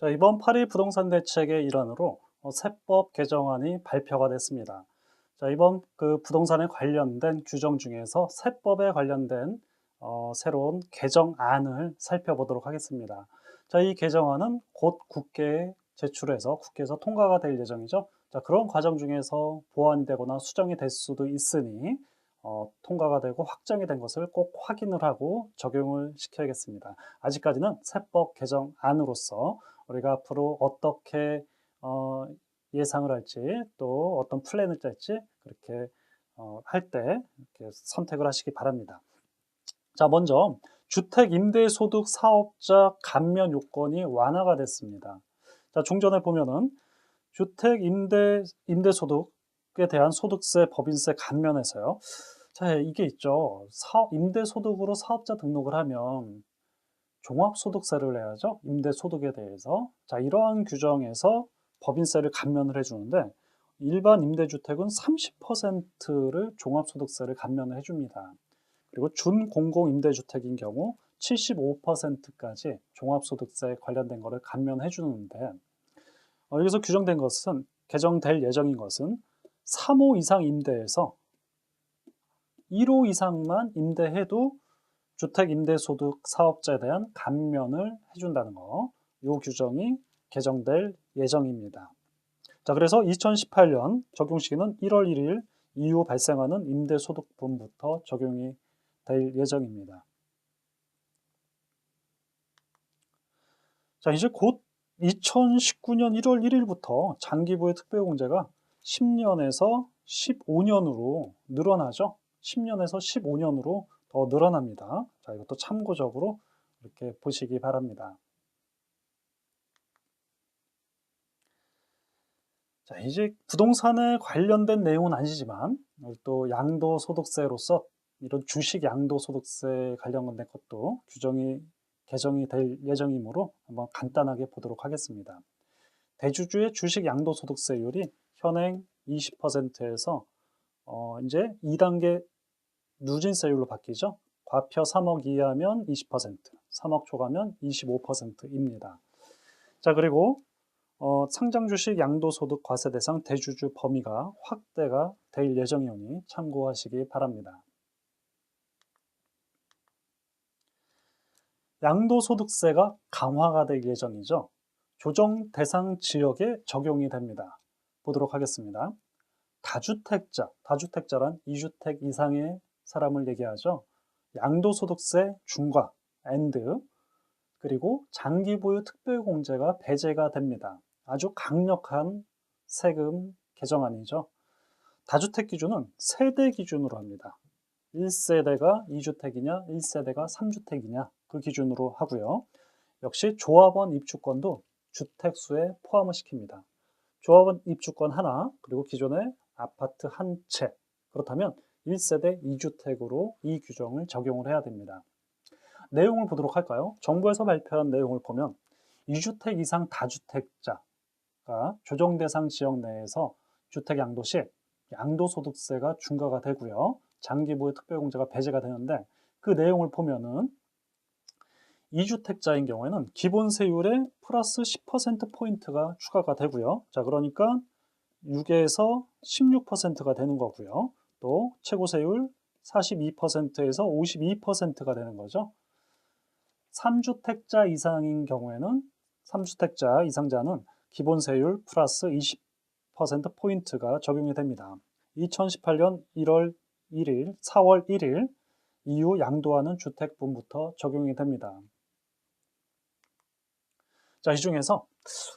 자, 이번 8.1 부동산 대책의 일환으로 어, 세법 개정안이 발표가 됐습니다. 자, 이번 그 부동산에 관련된 규정 중에서 세법에 관련된 어, 새로운 개정안을 살펴보도록 하겠습니다. 자, 이 개정안은 곧 국회에 제출해서 국회에서 통과가 될 예정이죠. 자, 그런 과정 중에서 보완이 되거나 수정이 될 수도 있으니 어, 통과가 되고 확정이 된 것을 꼭 확인을 하고 적용을 시켜야겠습니다. 아직까지는 세법 개정안으로서 우리가 앞으로 어떻게 어, 예상을 할지 또 어떤 플랜을 짤지 그렇게 어, 할때 선택을 하시기 바랍니다. 자, 먼저 주택 임대 소득 사업자 감면 요건이 완화가 됐습니다. 자, 종전에 보면은 주택 임대 임대 소득에 대한 소득세, 법인세 감면에서요. 자, 이게 있죠. 사업, 임대 소득으로 사업자 등록을 하면 종합소득세를 내야죠. 임대소득에 대해서. 자, 이러한 규정에서 법인세를 감면을 해주는데 일반 임대주택은 30%를 종합소득세를 감면을 해줍니다. 그리고 준공공임대주택인 경우 75%까지 종합소득세 관련된 것을 감면해 주는데 어, 여기서 규정된 것은 개정될 예정인 것은 3호 이상 임대에서 1호 이상만 임대해도 주택 임대소득 사업자에 대한 감면을 해준다는 거, 이 규정이 개정될 예정입니다. 자, 그래서 2018년 적용 시기는 1월 1일 이후 발생하는 임대소득분부터 적용이 될 예정입니다. 자, 이제 곧 2019년 1월 1일부터 장기부의 특별공제가 10년에서 15년으로 늘어나죠. 10년에서 15년으로 더 늘어납니다. 자, 이것도 참고적으로 이렇게 보시기 바랍니다. 자, 이제 부동산에 관련된 내용은 아니지만 또 양도소득세로서 이런 주식 양도소득세 관련된 것도 규정이 개정이 될 예정이므로 한번 간단하게 보도록 하겠습니다. 대주주의 주식 양도소득세율이 현행 20%에서 어, 이제 2단계 누진 세율로 바뀌죠. 과표 3억 이하면 20%, 3억 초과면 25%입니다. 자 그리고 어, 상장 주식 양도소득 과세 대상 대주주 범위가 확대가 될 예정이오니 참고하시기 바랍니다. 양도소득세가 강화가 될 예정이죠. 조정 대상 지역에 적용이 됩니다. 보도록 하겠습니다. 다주택자, 다주택자란 2주택 이상의 사람을 얘기하죠. 양도소득세 중과, 엔드, 그리고 장기 보유 특별공제가 배제가 됩니다. 아주 강력한 세금 개정안이죠. 다주택 기준은 세대 기준으로 합니다. 1세대가 2주택이냐, 1세대가 3주택이냐 그 기준으로 하고요. 역시 조합원 입주권도 주택수에 포함을 시킵니다. 조합원 입주권 하나, 그리고 기존의 아파트 한 채. 그렇다면 1세대 2주택으로 이 규정을 적용을 해야 됩니다. 내용을 보도록 할까요? 정부에서 발표한 내용을 보면 2주택 이상 다주택자가 조정 대상 지역 내에서 주택 양도 시 양도소득세가 중과가 되고요. 장기보유 특별공제가 배제가 되는데 그 내용을 보면은 2주택자인 경우에는 기본 세율에 플러스 10%포인트가 추가가 되고요. 자, 그러니까 6에서 16%가 되는 거고요. 또 최고 세율 42%에서 52%가 되는 거죠. 3주택자 이상인 경우에는 3주택자 이상자는 기본세율 플러스 20%포인트가 적용이 됩니다. 2018년 1월 1일, 4월 1일 이후 양도하는 주택분부터 적용이 됩니다. 자, 이 중에서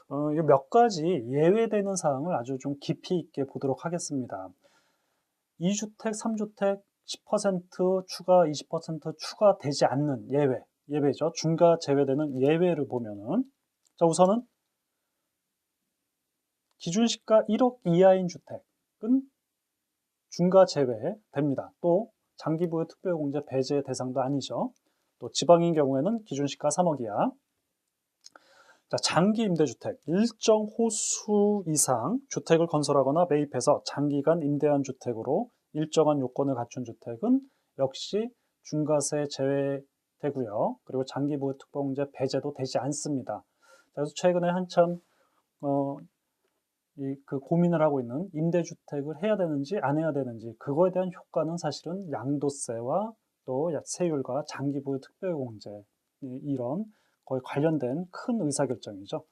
어, 몇 가지 예외되는 사항을 아주 좀 깊이 있게 보도록 하겠습니다. 2주택, 3주택 10% 추가, 20% 추가되지 않는 예외, 예외죠. 중과 제외되는 예외를 보면은 자, 우선은 기준시가 1억 이하인 주택은 중과 제외됩니다. 또 장기부의 특별공제 배제 대상도 아니죠. 또 지방인 경우에는 기준시가 3억 이하, 자, 장기 임대주택 일정 호수 이상 주택을 건설하거나 매입해서 장기간 임대한 주택으로 일정한 요건을 갖춘 주택은 역시 중과세 제외되고요. 그리고 장기보유 특공제 배제도 되지 않습니다. 그래서 최근에 한참 어, 이 그 고민을 하고 있는 임대주택을 해야 되는지 안 해야 되는지 그거에 대한 효과는 사실은 양도세와 또 세율과 장기보유 특별공제 이- 이런 거의 관련된 큰 의사결정이죠.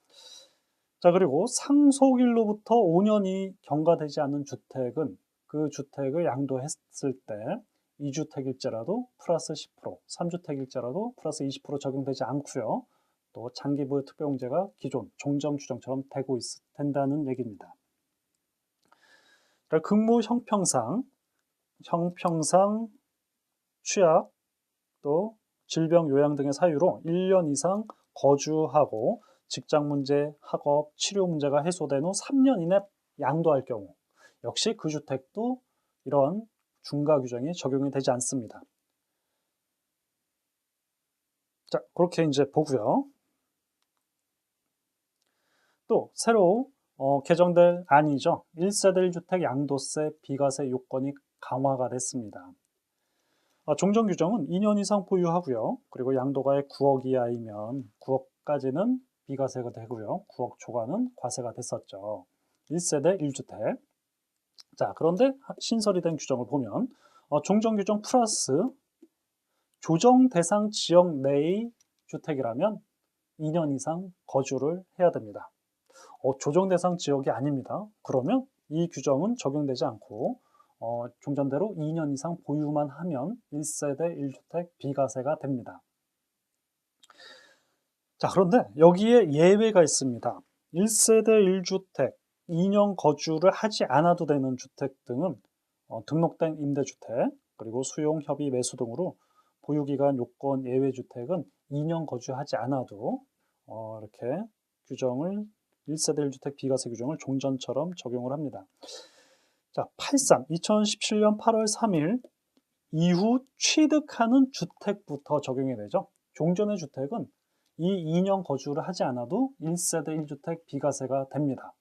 자 그리고 상속일로부터 5년이 경과되지 않은 주택은 그 주택을 양도했을 때 2주택일제라도 플러스 10%, 3주택일제라도 플러스 20% 적용되지 않고요. 또 장기보유 특별공제가 기존 종점 규정처럼 되고 있, 된다는 얘기입니다. 근무 형평상, 형평상, 취약, 또 질병 요양 등의 사유로 1년 이상 거주하고 직장 문제, 학업, 치료 문제가 해소된 후 3년 이내 양도할 경우 역시 그 주택도 이런 중과 규정이 적용이 되지 않습니다. 자, 그렇게 이제 보고요. 또 새로 어, 개정될 안이죠. 1세대 1주택 양도세 비과세 요건이 강화가 됐습니다. 어, 종전 규정은 2년 이상 보유하고요. 그리고 양도가액 9억 이하이면 9억까지는 비과세가 되고요. 9억 초과는 과세가 됐었죠. 1세대 1주택. 자, 그런데 신설이 된 규정을 보면 어, 종전 규정 플러스 조정 대상 지역 내의 주택이라면 2년 이상 거주를 해야 됩니다. 어, 조정 대상 지역이 아닙니다. 그러면 이 규정은 적용되지 않고 어, 종전대로 2년 이상 보유만 하면 1세대 1주택 비과세가 됩니다. 자, 그런데 여기에 예외가 있습니다. 1세대 1주택, 2년 거주를 하지 않아도 되는 주택 등은 어, 등록된 임대주택, 그리고 수용, 협의, 매수 등으로 보유기간 요건 예외 주택은 2년 거주하지 않아도 어, 이렇게 규정을 1세대 1주택 비과세 규정을 종전처럼 적용을 합니다. 자, 83, 2017년 8월 3일 이후 취득하는 주택부터 적용이 되죠. 종전의 주택은 이 2년 거주를 하지 않아도 1세대 1주택 비과세가 됩니다.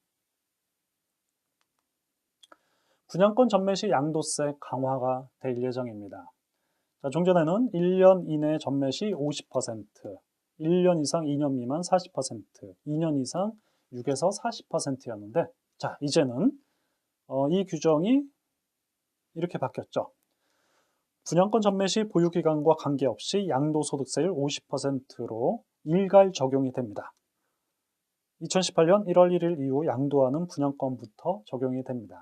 분양권 전매 시 양도세 강화가 될 예정입니다. 자, 종전에는 1년 이내 전매 시 50%, 1년 이상 2년 미만 40%, 2년 이상 6에서 40%였는데 자, 이제는 어, 이 규정이 이렇게 바뀌었죠. 분양권 전매 시 보유기간과 관계없이 양도소득세율 50%로 일괄 적용이 됩니다. 2018년 1월 1일 이후 양도하는 분양권부터 적용이 됩니다.